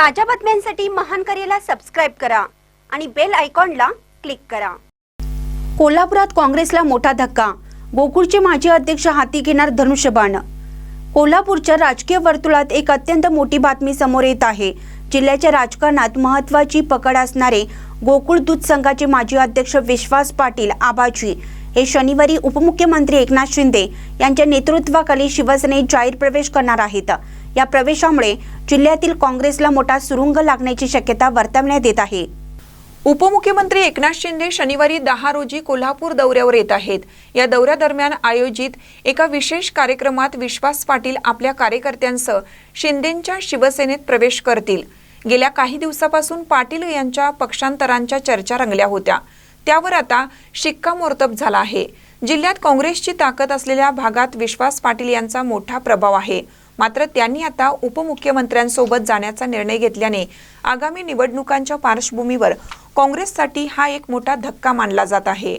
ताज्या बातम्यांसाठी महान करेला सबस्क्राईब करा आणि बेल आयकॉनला क्लिक करा. कोल्हापुरात काँग्रेसला मोठा धक्का. गोकुळचे माजी अध्यक्ष हाती घेणार धनुष्यबाण. कोल्हापूरच्या राजकीय वर्तुळात एक अत्यंत मोठी बातमी समोर येत आहे. जिल्ह्याच्या राजकारणात महत्वाची पकड असणारे गोकुळ दूध संघाचे माजी अध्यक्ष विश्वास पाटील आबाजी हे शनिवारी उपमुख्यमंत्री एकनाथ शिंदे यांच्या नेतृत्वाखाली शिवसेनेत जाहीर प्रवेश करणार आहेत. या प्रवेशामुळे जिल्ह्यातील काँग्रेसला मोठा सुरुंग लागण्याची शक्यता वर्तवण्यात येत आहे. उपमुख्यमंत्री एकनाथ शिंदे शनिवारी दहा रोजी कोल्हापूर दौऱ्यावर येत आहेत. या दौऱ्यादरम्यान आयोजित एका विशेष कार्यक्रमात विश्वास पाटील आपल्या कार्यकर्त्यांसह शिंदेंच्या शिवसेनेत प्रवेश करतील. गेल्या काही दिवसापासून पाटील यांच्या पक्षांतरांच्या चर्चा रंगल्या होत्या. त्यावर आता शिक्कामोर्तब झाला आहे. जिल्ह्यात काँग्रेसची ताकद असलेल्या भागात विश्वास पाटील यांचा मोठा प्रभाव आहे. मात्र त्यांनी आता उपमुख्यमंत्र्यांसोबत जाण्याचा निर्णय घेतल्याने आगामी निवडणुकांच्या पार्श्वभूमीवर काँग्रेससाठी हा एक मोठा धक्का मानला जात आहे.